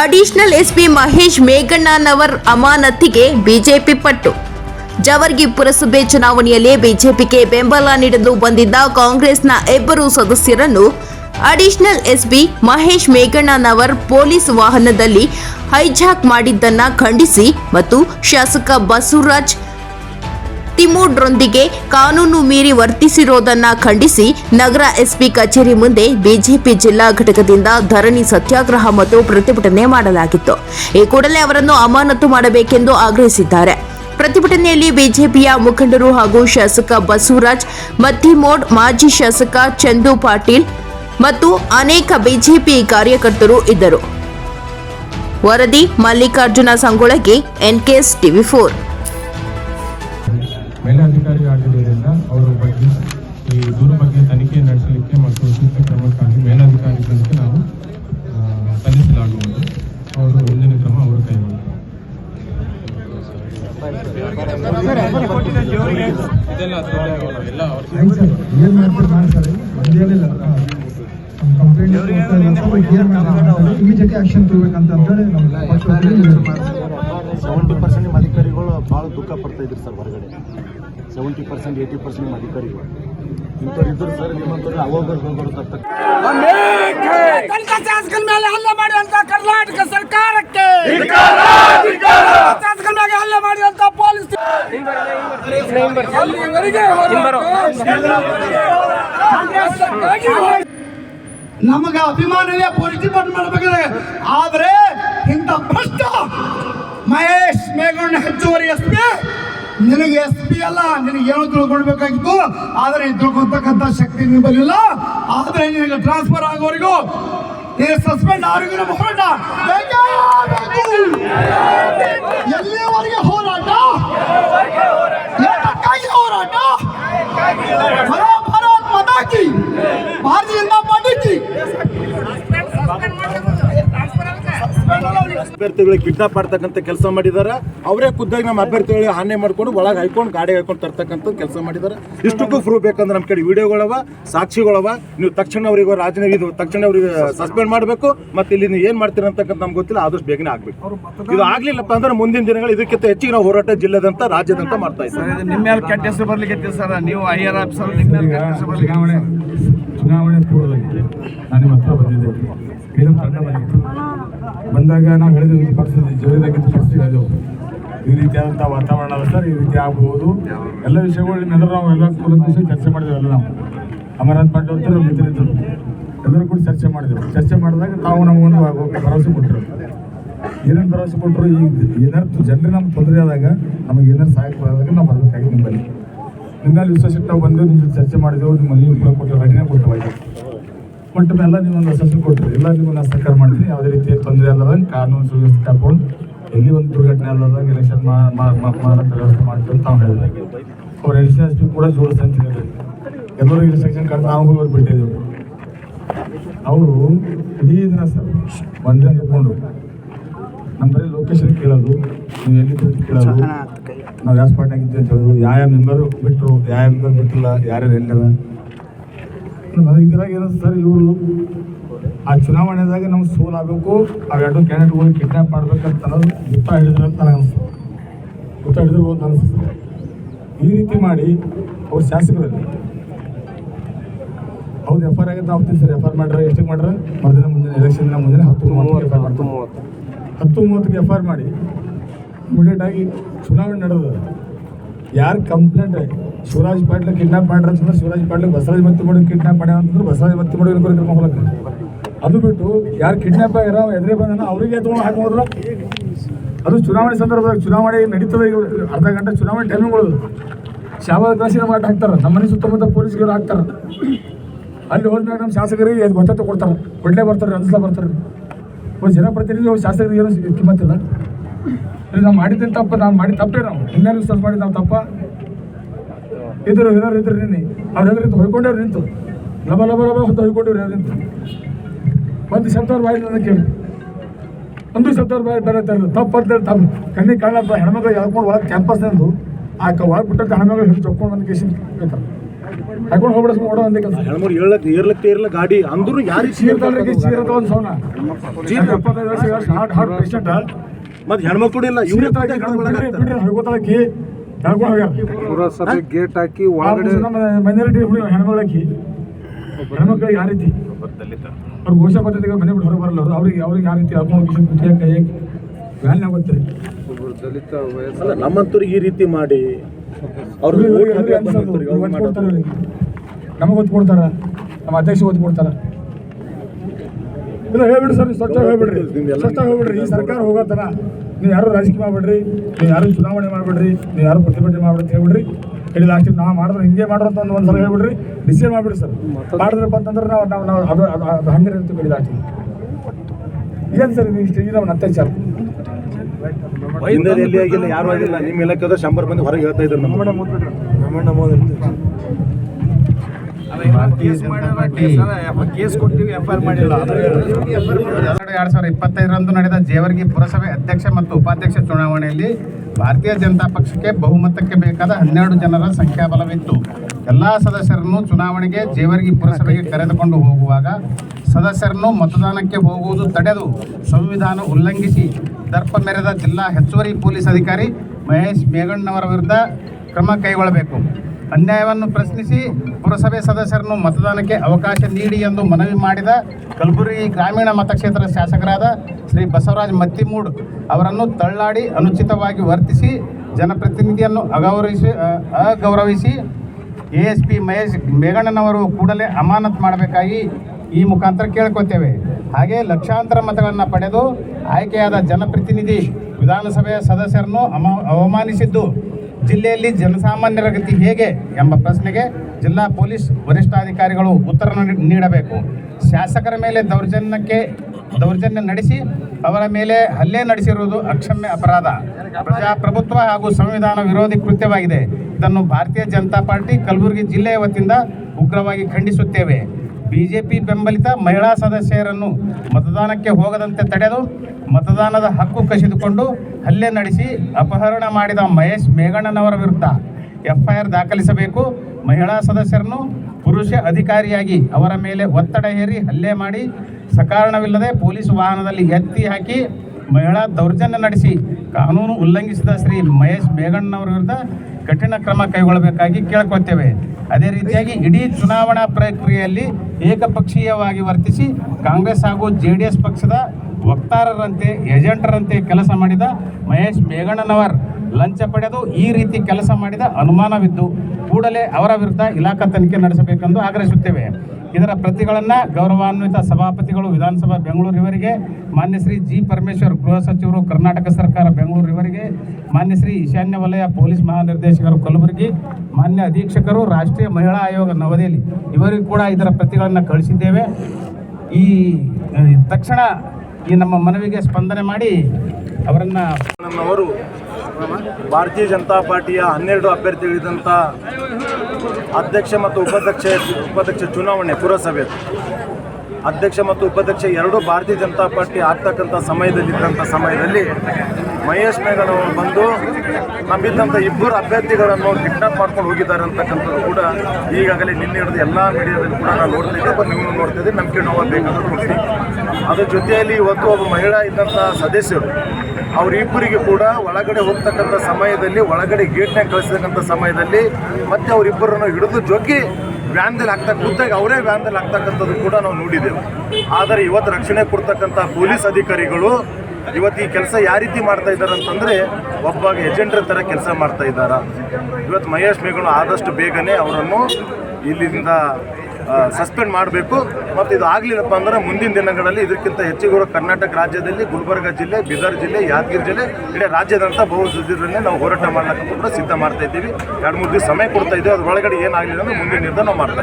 Additional SP Mahesh Meghannavar ಅಮಾನತಿಗೆ BJP ಪಟ್ಟು. ಜವರ್ಗಿ ಪುರಸಭೆ ಚುನಾವಣೆಯಲ್ಲಿ ಬಿಜೆಪಿಗೆ ಬೆಂಬಲ ನೀಡಲು ಬಂದಿದ್ದ ಕಾಂಗ್ರೆಸ್ನ ಇಬ್ಬರು ಸದಸ್ಯರನ್ನು additional SP Mahesh Meghannanavar police ವಾಹನದಲ್ಲಿ ಹೈಜಾಕ್ ಮಾಡಿದ್ದನ್ನ ಖಂಡಿಸಿ ಮತ್ತು ಶಾಸಕ ಬಸವರಾಜ್ ತಿಮೋಡ್ರೊಂದಿಗೆ ಕಾನೂನು ಮೀರಿ ವರ್ತಿಸಿರೋದನ್ನ ಖಂಡಿಸಿ ನಗರ ಎಸ್ಪಿ ಕಚೇರಿ ಮುಂದೆ ಬಿಜೆಪಿ ಜಿಲ್ಲಾ ಘಟಕದಿಂದ ಧರಣಿ ಸತ್ಯಾಗ್ರಹ ಮತ್ತು ಪ್ರತಿಭಟನೆ ಮಾಡಲಾಗಿತ್ತು. ಈ ಕೂಡಲೇ ಅವರನ್ನು ಅಮಾನತು ಮಾಡಬೇಕೆಂದು ಆಗ್ರಹಿಸಿದ್ದಾರೆ. ಪ್ರತಿಭಟನೆಯಲ್ಲಿ ಬಿಜೆಪಿಯ ಮುಖಂಡರು ಹಾಗೂ ಶಾಸಕ ಬಸವರಾಜ್, ಮತ್ತಿಮೋಡ್ ಮಾಜಿ ಶಾಸಕ ಚಂದು ಪಾಟೀಲ್ ಮತ್ತು ಅನೇಕ ಬಿಜೆಪಿ ಕಾರ್ಯಕರ್ತರು ಇದ್ದರು. ವರದಿ Mallikarjuna Sangolagi NKS TV four. ಮೇಲಾಧಿಕಾರಿ ಆಗಿರುವುದರಿಂದ ಅವರ ಬಗ್ಗೆ ಈ ದೂರು ಬಗ್ಗೆ ತನಿಖೆ ನಡೆಸಲಿಕ್ಕೆ ಮತ್ತು ಸೂಕ್ತ ಕ್ರಮಕ್ಕಾಗಿ ಮೇಲಾಧಿಕಾರಿಗಳಿಗೆ ನಾವು ಸಲ್ಲಿಸಲಾಗುವುದು. ಅವರು ಮುಂದಿನ ಕ್ರಮ ಅವರು ಪಕ್ಷದಲ್ಲಿ ಸೆವೆಂಟಿ ಪರ್ಸೆಂಟ್ ಭಾಳ ದುಃಖ ಪಡ್ತಾ ಇದ್ರು ಸರ್ ಹೊರಗಡೆ. ಸೆವೆಂಟಿ ಪರ್ಸೆಂಟ್ ಏಯ್ಟಿ ಪರ್ಸೆಂಟ್ ನಿಮ್ಮ ಅಧಿಕಾರಿಗಳು ಇಂಥವ್ರು ಇದ್ರು ಸರ್ ನಿಮ್ಮಂಥವ್ರು ಅವಾಗ ಬರುತ್ತೆ ತನಿಖಾ ಶಾಸಕರ ಮೇಲೆ ಹಲ್ಲೆ ಮಾಡುವಂತ ಕರ್ನಾಟಕ ಸರ್ಕಾರಕ್ಕೆ! ಶಾಸಕರ ಮೇಲೆ ಹಲ್ಲೆ ಮಾಡುವಂತ ಪೊಲೀಸ್ ನಮಗ ಅಭಿಮಾನವೇ ಪೊಲೀಸ್ ಡಿಪಾರ್ಟ್ಮೆಂಟ್ ಮಾಡ್ಬೇಕಾದ್ರೆ ಆದ್ರೆ ಇಂಥ ಭ್ರಷ್ಟ ಮಹೇಶ್ ಮೇಘಣ್ಣ ಹೆಚ್ಚುವರಿ ಎಸ್ ಪಿ ನಿನಗೆ ಎಸ್ ಪಿ ಅಲ್ಲ, ನಿನಗೆ ಏನೋ ತಿಳ್ಕೊಳ್ಬೇಕಾಗಿತ್ತು. ಆದ್ರೆ ತಿಳ್ಕೊಂತಕ್ಕಂಥ ಶಕ್ತಿ ನೀವು ಬರಲಿಲ್ಲ ಆದ್ರೆ ನಿನಗೆ ಟ್ರಾನ್ಸ್ಫರ್ ಆಗೋರಿಗೂ ನೀನು ಸಸ್ಪೆಂಡ್ ಆರೋಗ್ಯ ಎಲ್ಲಿ ಅಭ್ಯರ್ಥಿಗಳಿಗೆ ಕಿಡ್ನಾಪ್ ಮಾಡ್ತಕ್ಕಂಥ ಕೆಲಸ ಮಾಡಿದ್ದಾರೆ. ಅವರೇ ಖುದ್ದಾಗಿ ನಮ್ಮ ಅಭ್ಯರ್ಥಿಗಳಿಗೆ ಹಾನಿ ಮಾಡ್ಕೊಂಡು ಒಳಗೆ ಹಾಕೊಂಡು ಗಾಡಿ ಹಾಕೊಂಡು ತರ್ತಕ್ಕಂಥ ಕೆಲಸ ಮಾಡಿದ್ದಾರೆ. ಇಷ್ಟಕ್ಕೂ ಪ್ರೂಫ್ ಬೇಕಂದ್ರೆ ನಮ್ಮ ಕಡೆ ವಿಡಿಯೋಗಳವ ಸಾಕ್ಷಿಗಳವ. ನೀವು ತಕ್ಷಣ ಅವರಿಗೆ ರಾಜೀನಾಮೆ ಇದು ತಕ್ಷಣ ಅವರಿಗೆ ಸಸ್ಪೆಂಡ್ ಮಾಡಬೇಕು. ಮತ್ತೆ ಇಲ್ಲಿ ನೀವು ಏನು ಮಾಡ್ತೀರ ಅಂತಕ್ಕಂಥ ನಮ್ಗೆ ಗೊತ್ತಿಲ್ಲ ಆದಷ್ಟು ಬೇಗನೆ ಆಗಬೇಕು. ಇದು ಆಗಲಿಲ್ಲಪ್ಪ ಅಂದ್ರೆ ಮುಂದಿನ ದಿನಗಳು ಇದಕ್ಕಿಂತ ಹೆಚ್ಚಿಗೆ ನಾವು ಹೋರಾಟ ಜಿಲ್ಲೆದಂತ ರಾಜ್ಯದಂತ ಮಾಡ್ತಾ ಇದ್ದೀವಿ. ನಿಮ್ಮ ಮೇಲೆ ಕೆಟ್ಟ ಹೆಸರು ಬರ್ಲಿಕ್ಕೆ ಸರ್. ನೀವು ಐ ಆರ್ ಆಫೀಸರ್ ನಿಮ್ಮ ಮೇಲೆ ಕೆಟ್ಟ ಹೆಸರು ಬರ್ಲಿಕ್ಕೆ ಚುನಾವಣೆ ಚುನಾವಣೆ ಪೂರ್ವದಲ್ಲಿ ನಾನು ನಿಮ್ಮ ಹತ್ರ ಬಂದಿದ್ದೆ. ಬಂದಾಗ ನಾವು ಹೇಳಿದ್ವಿ ಪರಿಸ್ಥಿತಿ ಜೋರಿದಾಗಿದ್ದ ಪರಿಸ್ಥಿತಿ ಅದು. ಈ ರೀತಿಯಾದಂಥ ವಾತಾವರಣ ಸರ್, ಈ ರೀತಿ ಆಗ್ಬೋದು. ಎಲ್ಲ ವಿಷಯಗಳು ನಿಮ್ಮೆಲ್ಲರೂ ನಾವು ಎಲ್ಲ ಕುರಿತು ಚರ್ಚೆ ಮಾಡಿದ್ವಿ ಎಲ್ಲ ನಾವು. ಅಮರನಾಥ್ ಅಂತ ನಮ್ಮ ಮಿತ್ರರಿದ್ದರು ಎಲ್ಲರೂ ಕೂಡ ಚರ್ಚೆ ಮಾಡಿದೆವು. ಚರ್ಚೆ ಮಾಡಿದಾಗ ತಾವು ನಮಗೊಂದು ಭರವಸೆ ಕೊಟ್ಟರು. ಏನೇನು ಭರವಸೆ ಕೊಟ್ಟರು? ಈ ಏನಾರು ಜನರಿಗೆ ನಮ್ಗೆ ತೊಂದರೆ ಆದಾಗ ನಮಗೆ ಏನಾರು ಸಹಾಯ ಆದಾಗ ನಾವು ಬರಬೇಕಾಗಿ ನಿಮ್ಮಲ್ಲಿ. ನಿಮ್ಮಲ್ಲಿ ವಿಶ್ವಾಸ ಬಂದು ನಿಮ್ಮ ಚರ್ಚೆ ಮಾಡಿದೆವು. ನಿಮ್ಮಲ್ಲಿ ಕೊಟ್ಟು ರೆಡಿನೇ ಕೊಟ್ಟು ಕೊಟ್ಟ ಮೇಲೆ ನೀವು ಒಂದು ಅಸೆಸ್ ಕೊಟ್ಟರು. ಎಲ್ಲ ನಿಮ್ಮನ್ನು ಸರ್ಕಾರ ಮಾಡಿದ್ರಿ ಯಾವುದೇ ರೀತಿ ತೊಂದರೆ ಅಲ್ಲದಂಗೆ ಕಾನೂನು ಸುವ್ಯವಸ್ಥೆ ಕಾಕೊಂಡು ಎಲ್ಲಿ ಒಂದು ದುರ್ಘಟನೆ ಅಲ್ಲದಂಗೆ ಎಲೆಕ್ಷನ್ ವ್ಯವಸ್ಥೆ ಮಾಡ್ತೀವಿ ಅಂತ ನಾವು ಹೇಳಿದ್ರೆ. ಅವ್ರ ಎಲೆಕ್ಷನ್ ಎಸ್ ಪಿ ಕೂಡ ಜೋಡಿಸ್ತಾರೆ ಹೇಳಿದ್ರು. ಎಲ್ಲರೂ ಇನ್ಸ್ಟ್ರಕ್ಷನ್ ಕಾರ್ಡ್ ನಾವು ಹೋಗಿ ಅವ್ರು ಬಿಟ್ಟಿದ್ದೆವು. ಅವರು ಇಡೀ ದಿನ ಸರ್ ಒಂದೇ ತಗೊಂಡು ನಮ್ಮ ಬರೀ ಲೊಕೇಶನ್ ಕೇಳೋದು ನೀವು ಎಲ್ಲಿದ್ದು ಕೇಳೋದು ನಾವು ಯಾವ ಸ್ಪಾಟ್ನಾಗ ಇದ್ದೀವಿ ಅಂತ ಹೇಳೋದು ಯಾವ ಯಾವ ಮೆಂಬರು ಬಿಟ್ಟರು ಯಾವ ಯಾವ ಮೆಂಬರ್ ಬಿಟ್ಟಿಲ್ಲ ಯಾರ್ಯಾರು ನನಗೆ ಇದ್ರಾಗ ಏನೋ ಸರ್ ಇವರು. ಆ ಚುನಾವಣೆದಾಗ ನಮ್ಗೆ ಸೋಲಾಗಬೇಕು ಅವೆರಡು ಹೋಗಿ ಕಿಡ್ನಾಪ್ ಮಾಡ್ಬೇಕಂತ ಅನ್ನೋದು ಗುತ್ತ ಹಿಡಿದ್ರು ಅಂತ ನನಗೆ ಅನಿಸ್ತು ಗುತ್ತ ಹಿಡಿದ್ರು ಅಂತ ಅನಿಸ್ತು ಈ ರೀತಿ ಮಾಡಿ ಅವ್ರು ಶಾಸಕರಲ್ಲಿ ಹೌದು ಎಫ್ ಆರ್ ಆಗಿದ್ದು ನಾವು ಸರ್. ಎಫ್ ಆರ್ ಮಾಡ್ರೆ ಎಷ್ಟಕ್ಕೆ ಮಾಡ್ರೆ? ಮರುದಿನ ಮುಂದಿನ ಎಲೆಕ್ಷನ್ ದಿನ ಮುಂದಿನ ಹತ್ತು ಮೂವತ್ತು ಎಫ್ ಆರ್ ಮಾಡ್ತಾರೆ. ಹತ್ತು ಮೂವತ್ತಕ್ಕೆ ಎಫ್ ಆರ್ ಮಾಡಿ ಇಮಿಡಿಯೇಟಾಗಿ ಚುನಾವಣೆ ನಡೆದ ಯಾರು ಕಂಪ್ಲೇಂಟ್ ಶಿವರಾಜ್ ಪಾಟ್ಲ ಕಿಡ್ನಾಪ್ ಮಾಡ್ರಂತಂದ್ರೆ ಶಿವರಾಜ್ ಪಾಟ್ಲ ಬಸವರಾಜ್ ಮತ್ತು ಮಾಡಿ ಕಿಡ್ನಾಪ್ ಮಾಡ್ಯಾವ ಅಂತಂದ್ರೆ ಬಸವರಾಜ್ ಮತ್ತಿ ಮಾಡಿ ಕರ್ಕೊಂಡು ಮೂಲಕ ಅದು ಬಿಟ್ಟು ಯಾರು ಕಿಡ್ನಾಪ್ ಆಗ್ಯಾರ, ಎದುರೇ ಬಂದನ, ಅವರಿಗೆ ತೊಗೊಂಡು ಹಾಕೋದ್ರ ಅದು ಚುನಾವಣೆ ಸಂದರ್ಭದಾಗ ಚುನಾವಣೆ ನಡೀತದೆ ಅರ್ಧ ಗಂಟೆ ಚುನಾವಣೆ ಟೈಮಿಂಗ್ ಉಳಿದು ಶಾಬಾದ್ ಮಾಟ ಹಾಕ್ತಾರೆ, ನಮ್ಮ ಮನೆ ಸುತ್ತಮುತ್ತ ಪೊಲೀಸ್ಗಳು ಹಾಕ್ತಾರೆ. ಅಲ್ಲಿ ಹೋದ್ಮೇಲೆ ನಮ್ಮ ಶಾಸಕರಿಗೆ ಅದು ಕೊಡ್ತಾರೆ. ಕೊಡ್ಲೇ ಬರ್ತಾರೆ ಅನ್ಸಲ ಬರ್ತಾರೆ ಒಂದು ಜನಪ್ರತಿನಿಧಿ ಶಾಸಕರಿಗೆ ಏನು ಕಿಮ್ಮತ್ತಿಲ್ಲ ನಾವು ಮಾಡಿದ್ದೇನು ತಪ್ಪ ನಾವು ಮಾಡಿ ತಪ್ಪೇ ನಾವು. ಇನ್ನೇನು ವಿಶ್ವಾಸ ಮಾಡಿ ನಾವು ತಪ್ಪ? ಇದ್ರು ಇರೋರು ಇದ್ರು ನಿನ್ನೆ. ಅವ್ರು ಎದುರು ಹೊಯ್ಕೊಂಡವ್ರು ನಿಂತು. ಲಬ ಲಬ ಲಬ ಹೊತ್ತು ಹೊಯ್ಕೊಂಡವ್ರು ಯಾರು ನಿಂತು? ಒಂದು ಶಬ್ದ ಅವ್ರ ಬಾಯಿ ನನಗೆ ಕೇಳಿ. ಒಂದು ಶಬ್ದ ಅವ್ರ ಬಾಯಿ ಬೇರೆ ತರಲು ತಪ್ಪು ಅಂತೇಳಿ ತಮ್ಮ ತಪ್ಪು. ಕಣ್ಣಿಗೆ ಕಾಣಪ್ಪ ಹೆಣ್ಮಕ್ಳು ಯಾಕೊಂಡು ಒಳಗೆ ಕ್ಯಾಂಪಸ್ ಅಂದು ಆ ಕ ಒಳಗೆ ಬಿಟ್ಟಂತ ಹೆಣ್ಮಕ್ಳು ಹಿಡಿದು ಚೊಕ್ಕೊಂಡು ಬಂದು ಕೇಸಿ ಹೇಳ್ತಾರೆ ಹಾಕೊಂಡು ಹೋಗ್ಬಿಡ ಓಡೋ ಒಂದೇ ಕೆಲಸ. ಹೆಣ್ಮೂರು ಏಳ್ಲಕ್ ಏರ್ಲಕ್ಕೆ ಏರ್ಲ ಗಾಡಿ. ಅಂದ್ರೂ ಯಾರಿಗೆ ಚೀರ್ತಾಳ್ರಿಗೆ ಚೀರತ ಒಂದು ಸೌನ. ಎಪ್ಪತ್ತೈದು ವರ್ಷ ಹಾರ್ಟ್ ಹಾರ್ಟ್ ಪೇಷಂಟ್ ಮತ್ತೆ ಹೆಣ್ಮಕ್ಳು ಇಲ್ಲ ಇವ್ರೇ ಹೋಗ್ಯಾರ ಪುರಸಭೆ ಗೇಟ್ ಹಾಕಿ ಒಳಗಡೆ ಮೈನಾರಿಟಿ ಹುಡುಗ ಹೆಣ್ಮಗಳಕ್ಕಿ ಹೆಣ್ಮಕ್ಳಿಗೆ ಯಾವ ರೀತಿ? ಅವ್ರು ಘೋಷ ಪದ್ಧತಿಗೆ ಮನೆ ಬಿಟ್ಟು ಹೊರಗೆ ಬರಲ್ಲ ಅವರು. ಅವ್ರಿಗೆ ಅವ್ರಿಗೆ ಯಾವ ರೀತಿ ಹಾಕೊಂಡು ಕಿಶನ್ ಕುತ್ತಿಗೆ ಕೈ ವ್ಯಾಲ್ನ ಗೊತ್ತಿರಿ ಒಬ್ರು ದಲಿತ ವಯಸ್ಸಲ್ಲ ನಮ್ಮಂತವ್ರಿಗೆ ಈ ರೀತಿ ಮಾಡಿ ಅವ್ರು ನಮಗೆ ಒತ್ತು ಕೊಡ್ತಾರ. ನಮ್ಮ ಅಧ್ಯಕ್ಷ ಒತ್ತು ಕೊಡ್ತಾರ. ಇಲ್ಲ ಹೇಳ್ಬಿಡ್ರಿ ಸರ್ ಸ್ವಚ್ಛ ಹೇಳ್ಬಿಡ್ರಿ. ಸ್ವಚ್ಛ ಹೇಳ್ಬಿಡ್ರಿ. ಈ ಸರ್ಕಾರ ಹೋಗತ್ತಾರ ನೀವು ಯಾರು ರಾಜಕೀಯ ಮಾಡ್ಬೇಡ್ರಿ? ನೀವು ಯಾರು ಚುನಾವಣೆ ಮಾಡ್ಬಿಡ್ರಿ? ನೀವು ಯಾರು ಪ್ರತಿಭಟನೆ ಮಾಡ್ಬಿಡಿ ಅಂತ ಹೇಳ್ಬಿಡ್ರಿ. ಹೇಳಿ ಲಾಸ್ಟ್ ನಾವು ಮಾಡಿದ್ರೆ ಹಿಂಗೆ ಮಾಡ್ರು ಅಂತ ಒಂದು ಸಲ ಹೇಳ್ಬಿಡ್ರಿ. ಡಿಸೈಡ್ ಮಾಡ್ಬಿಡಿ ಸರ್. ಮಾಡಿದ್ರಪ್ಪ ಅಂತಂದ್ರೆ ನಾವು ನಾವು ನಾವು ಅದು ಅದು ಅದು ಹಂಗೆ ಇರ್ತೀವಿ ಹೇಳಿ ಲಾಸ್ಟ್ ಏನು ಸರ್ ನೀವು ಇಷ್ಟು ಇದು ನಮ್ಮ ಅತ್ಯಾಚಾರ? ಹಿಂದೆ ಎಲ್ಲಿ ಆಗಿಲ್ಲ ಯಾರು ಆಗಿಲ್ಲ. ನಿಮ್ಮ ಇಲಾಖೆ ಶಂಬರ್ ಬಂದು ಹೊರಗೆ ಹೇಳ್ತಾ ಇದ್ದಾರೆ ನಮ್ಮ ಕೇಸ್ ಕೊಟ್ಟಿವಿ ಎಫ್ ಐ ಆರ್ ಮಾಡಿಲ್ಲ. ಎರಡ್ ಸಾವಿರದ ಇಪ್ಪತ್ತೈದರಂದು ನಡೆದ ಜೇವರ್ಗಿ ಪುರಸಭೆ ಅಧ್ಯಕ್ಷ ಮತ್ತು ಉಪಾಧ್ಯಕ್ಷ ಚುನಾವಣೆಯಲ್ಲಿ ಭಾರತೀಯ ಜನತಾ ಪಕ್ಷಕ್ಕೆ ಬಹುಮತಕ್ಕೆ ಬೇಕಾದ ಹನ್ನೆರಡು ಜನರ ಸಂಖ್ಯಾಬಲವಿತ್ತು. ಎಲ್ಲ ಸದಸ್ಯರನ್ನು ಚುನಾವಣೆಗೆ ಜೇವರ್ಗಿ ಪುರಸಭೆಗೆ ಕರೆದುಕೊಂಡು ಹೋಗುವಾಗ ಸದಸ್ಯರನ್ನು ಮತದಾನಕ್ಕೆ ಹೋಗುವುದು ತಡೆದು ಸಂವಿಧಾನ ಉಲ್ಲಂಘಿಸಿ ದರ್ಪ ಮೆರೆದ ಜಿಲ್ಲಾ ಹೆಚ್ಚುವರಿ ಪೊಲೀಸ್ ಅಧಿಕಾರಿ ಮಹೇಶ್ ಮೇಗಣ್ಣವರ ವಿರುದ್ಧ ಕ್ರಮ ಕೈಗೊಳ್ಳಬೇಕು. ಅನ್ಯಾಯವನ್ನು ಪ್ರಶ್ನಿಸಿ ಪುರಸಭೆ ಸದಸ್ಯರನ್ನು ಮತದಾನಕ್ಕೆ ಅವಕಾಶ ನೀಡಿ ಎಂದು ಮನವಿ ಮಾಡಿದ ಕಲಬುರಗಿ ಗ್ರಾಮೀಣ ಮತಕ್ಷೇತ್ರದ ಶಾಸಕರಾದ ಶ್ರೀ ಬಸವರಾಜ್ ಮತ್ತಿಮೂಡ್ ಅವರನ್ನು ತಳ್ಳಾಡಿ ಅನುಚಿತವಾಗಿ ವರ್ತಿಸಿ ಜನಪ್ರತಿನಿಧಿಯನ್ನು ಅಗೌರವಿಸಿ ಅಗೌರವಿಸಿ ಎ ಎಸ್ ಪಿ ಮಹೇಶ್ ಮೇಘಣ್ಣನವರು ಕೂಡಲೇ ಅಮಾನತ್ ಮಾಡಬೇಕಾಗಿ ಈ ಮುಖಾಂತರ ಕೇಳ್ಕೊತೇವೆ. ಹಾಗೆ ಲಕ್ಷಾಂತರ ಮತಗಳನ್ನು ಪಡೆದು ಆಯ್ಕೆಯಾದ ಜನಪ್ರತಿನಿಧಿ ವಿಧಾನಸಭೆಯ ಸದಸ್ಯರನ್ನು ಅಮ, ಅವಮಾನಿಸಿದ್ದು. ಜಿಲ್ಲೆಯಲ್ಲಿ ಜನಸಾಮಾನ್ಯರ ಗತಿ ಹೇಗೆ ಎಂಬ ಪ್ರಶ್ನೆಗೆ ಜಿಲ್ಲಾ ಪೊಲೀಸ್ ವರಿಷ್ಠಾಧಿಕಾರಿಗಳು ಉತ್ತರ ನೀಡಬೇಕು. ಶಾಸಕರ ಮೇಲೆ ದೌರ್ಜನ್ಯಕ್ಕೆ, ದೌರ್ಜನ್ಯ ನಡೆಸಿ ಅವರ ಮೇಲೆ ಹಲ್ಲೆ ನಡೆಸಿರುವುದು ಅಕ್ಷಮ್ಯ ಅಪರಾಧ. ಪ್ರಜಾಪ್ರಭುತ್ವ ಹಾಗೂ ಸಂವಿಧಾನ ವಿರೋಧಿ ಕೃತ್ಯವಾಗಿದೆ. ಇದನ್ನು ಭಾರತೀಯ ಜನತಾ ಪಾರ್ಟಿ ಕಲಬುರಗಿ ಜಿಲ್ಲೆಯ ವತಿಯಿಂದ ಉಗ್ರವಾಗಿ ಖಂಡಿಸುತ್ತೇವೆ. ಬಿಜೆಪಿ ಬೆಂಬಲಿತ ಮಹಿಳಾ ಸದಸ್ಯರನ್ನು ಮತದಾನಕ್ಕೆ ಹೋಗದಂತೆ ತಡೆದು ಮತದಾನದ ಹಕ್ಕು ಕಸಿದುಕೊಂಡು ಹಲ್ಲೆ ನಡೆಸಿ ಅಪಹರಣ ಮಾಡಿದ ಮಹೇಶ್ ಮೇಘಣ್ಣನವರ ವಿರುದ್ಧ ಎಫ್ಐಆರ್ ದಾಖಲಿಸಬೇಕು. ಮಹಿಳಾ ಸದಸ್ಯರನ್ನು ಪುರುಷ ಅಧಿಕಾರಿಯಾಗಿ ಅವರ ಮೇಲೆ ಒತ್ತಡ ಹೇರಿ ಹಲ್ಲೆ ಮಾಡಿ ಸಕಾರಣವಿಲ್ಲದೆ ಪೊಲೀಸ್ ವಾಹನದಲ್ಲಿ ಎತ್ತಿ ಹಾಕಿ ಮಹಿಳಾ ದೌರ್ಜನ್ಯ ನಡೆಸಿ ಕಾನೂನು ಉಲ್ಲಂಘಿಸಿದ ಶ್ರೀ ಮಹೇಶ್ ಮೇಘಣ್ಣನವರ ವಿರುದ್ಧ ಕಠಿಣ ಕ್ರಮ ಕೈಗೊಳ್ಳಬೇಕಾಗಿ ಕೇಳ್ಕೊತೇವೆ. ಅದೇ ರೀತಿಯಾಗಿ ಇಡೀ ಚುನಾವಣಾ ಪ್ರಕ್ರಿಯೆಯಲ್ಲಿ ಏಕಪಕ್ಷೀಯವಾಗಿ ವರ್ತಿಸಿ ಕಾಂಗ್ರೆಸ್ ಹಾಗೂ ಜೆ ಪಕ್ಷದ ವಕ್ತಾರರಂತೆ, ಏಜೆಂಟರಂತೆ ಕೆಲಸ ಮಾಡಿದ ಮಹೇಶ್ ಮೇಘಣ್ಣನವರ್ ಲಂಚ ಪಡೆದು ಈ ರೀತಿ ಕೆಲಸ ಮಾಡಿದ ಅನುಮಾನವಿದ್ದು ಕೂಡಲೇ ಅವರ ವಿರುದ್ಧ ಇಲಾಖಾ ತನಿಖೆ ನಡೆಸಬೇಕೆಂದು ಆಗ್ರಹಿಸುತ್ತೇವೆ. ಇದರ ಪ್ರತಿಗಳನ್ನು ಗೌರವಾನ್ವಿತ ಸಭಾಪತಿಗಳು ವಿಧಾನಸಭಾ ಬೆಂಗಳೂರು ಇವರಿಗೆ ಮಾನ್ಯ ಶ್ರೀ ಜಿ ಪರಮೇಶ್ವರ್, ಗೃಹ ಸಚಿವರು, ಕರ್ನಾಟಕ ಸರ್ಕಾರ, ಬೆಂಗಳೂರು ಇವರಿಗೆ. ಮಾನ್ಯ ಶ್ರೀ ಈಶಾನ್ಯ ವಲಯ ಪೊಲೀಸ್ ಮಹಾನಿರ್ದೇಶಕರು ಕಲಬುರಗಿ. ಮಾನ್ಯ ಅಧೀಕ್ಷಕರು, ರಾಷ್ಟ್ರೀಯ ಮಹಿಳಾ ಆಯೋಗ ನವದೆಹಲಿ. ಇವರಿಗೂ ಕೂಡ ಇದರ ಪ್ರತಿಗಳನ್ನು ಕಳಿಸಿದ್ದೇವೆ. ಈ ತಕ್ಷಣ ಈ ನಮ್ಮ ಮನವಿಗೆ ಸ್ಪಂದನೆ ಮಾಡಿ ಅವರನ್ನು ನಮ್ಮವರು ಭಾರತೀಯ ಜನತಾ ಪಾರ್ಟಿಯ ಹನ್ನೆರಡು ಅಭ್ಯರ್ಥಿಗಳಿದ್ದಂಥ ಅಧ್ಯಕ್ಷ ಮತ್ತು ಉಪಾಧ್ಯಕ್ಷ ಉಪಾಧ್ಯಕ್ಷ ಚುನಾವಣೆ ಪುರಸಭೆ. ಅಧ್ಯಕ್ಷ ಮತ್ತು ಉಪಾಧ್ಯಕ್ಷ ಎರಡೂ ಭಾರತೀಯ ಜನತಾ ಪಾರ್ಟಿ ಆಗ್ತಕ್ಕಂಥ ಸಮಯದಲ್ಲಿದ್ದಂಥ ಸಮಯದಲ್ಲಿ ಮಹೇಶ್ ಮೇಘನವರು ಬಂದು ನಮ್ಮಿದ್ದಂಥ ಇಬ್ಬರು ಅಭ್ಯರ್ಥಿಗಳನ್ನು ಕಿಡ್ನಾಪ್ ಮಾಡ್ಕೊಂಡು ಹೋಗಿದ್ದಾರೆ ಅಂತಕ್ಕಂಥದ್ದು ಕೂಡ ಈಗಾಗಲೇ ನಿನ್ನೆ ಹಿಡಿದು ಎಲ್ಲ ಮೀಡಿಯಾದಲ್ಲಿ ಕೂಡ ನಾವು ನೋಡ್ತಿದ್ದೆ ಬಟ್ ನೀವು ನೋಡ್ತಾ ಇದ್ದೀವಿ. ನಂಬಿಕೆ ನೋವು ನೋಡ್ತೀನಿ ಕೊಡ್ತೀವಿ. ಅದ್ರ ಜೊತೆಯಲ್ಲಿ ಇವತ್ತು ಒಬ್ಬ ಮಹಿಳಾ ಇದ್ದಂಥ ಸದಸ್ಯರು, ಅವರಿಬ್ಬರಿಗೆ ಕೂಡ ಒಳಗಡೆ ಹೋಗ್ತಕ್ಕಂಥ ಸಮಯದಲ್ಲಿ, ಒಳಗಡೆ ಗೇಟ್ನಾಗ ಕಳಿಸ್ತಕ್ಕಂಥ ಸಮಯದಲ್ಲಿ ಮತ್ತೆ ಅವರಿಬ್ಬರನ್ನು ಹಿಡಿದು ಜೊಗ್ಗಿ ವ್ಯಾನ್ದಲ್ಲಿ ಹಾಕ್ತಾ ಖುದ್ದಾಗಿ ಅವರೇ ವ್ಯಾನ್ದಲ್ಲಿ ಹಾಕ್ತಕ್ಕಂಥದ್ದು ಕೂಡ ನಾವು ನೋಡಿದ್ದೇವೆ. ಆದರೆ ಇವತ್ತು ರಕ್ಷಣೆ ಕೊಡ್ತಕ್ಕಂಥ ಪೊಲೀಸ್ ಅಧಿಕಾರಿಗಳು ಇವತ್ತು ಈ ಕೆಲಸ ಯಾವ ರೀತಿ ಮಾಡ್ತಾ ಇದ್ದಾರೆ ಅಂತಂದರೆ, ಒಬ್ಬ ಏಜೆಂಟ್ರ ಥರ ಕೆಲಸ ಮಾಡ್ತಾ ಇದ್ದಾರೆ. ಇವತ್ತು ಮಹೇಶ್ ಮೇಗಳು ಆದಷ್ಟು ಬೇಗನೆ ಅವರನ್ನು ಇಲ್ಲಿಂದ ಸಸ್ಪೆಂಡ್ ಮಾಡಬೇಕು. ಮತ್ತು ಇದು ಆಗಲಿಲ್ಲಪ್ಪ ಅಂದ್ರೆ ಮುಂದಿನ ದಿನಗಳಲ್ಲಿ ಇದಕ್ಕಿಂತ ಹೆಚ್ಚಿಗೆ ಕರ್ನಾಟಕ ರಾಜ್ಯದಲ್ಲಿ, ಗುಲ್ಬರ್ಗ ಜಿಲ್ಲೆ, ಬೀದರ್ ಜಿಲ್ಲೆ, ಯಾದಗಿರಿ ಜಿಲ್ಲೆ, ಇಡೀ ರಾಜ್ಯದಂತ ಬಹು ಸುದ್ದಿಗಳನ್ನೇ ನಾವು ಹೋರಾಟ ಮಾಡ್ಲಿಕ್ಕೆ ಕೂಡ ಸಿದ್ಧ ಮಾಡ್ತಾ ಇದ್ದೀವಿ. ಎರಡು ಮೂರು ದಿವಸ ಸಮಯ ಕೊಡ್ತಾ ಇದ್ದೀವಿ ಅದ್ರ ಒಳಗಡೆ ಏನಾಗಲಿಲ್ಲ ಅಂದ್ರೆ ಮುಂದಿನ ನಿರ್ಧಾರ ನಾವು ಮಾಡ್ತಾ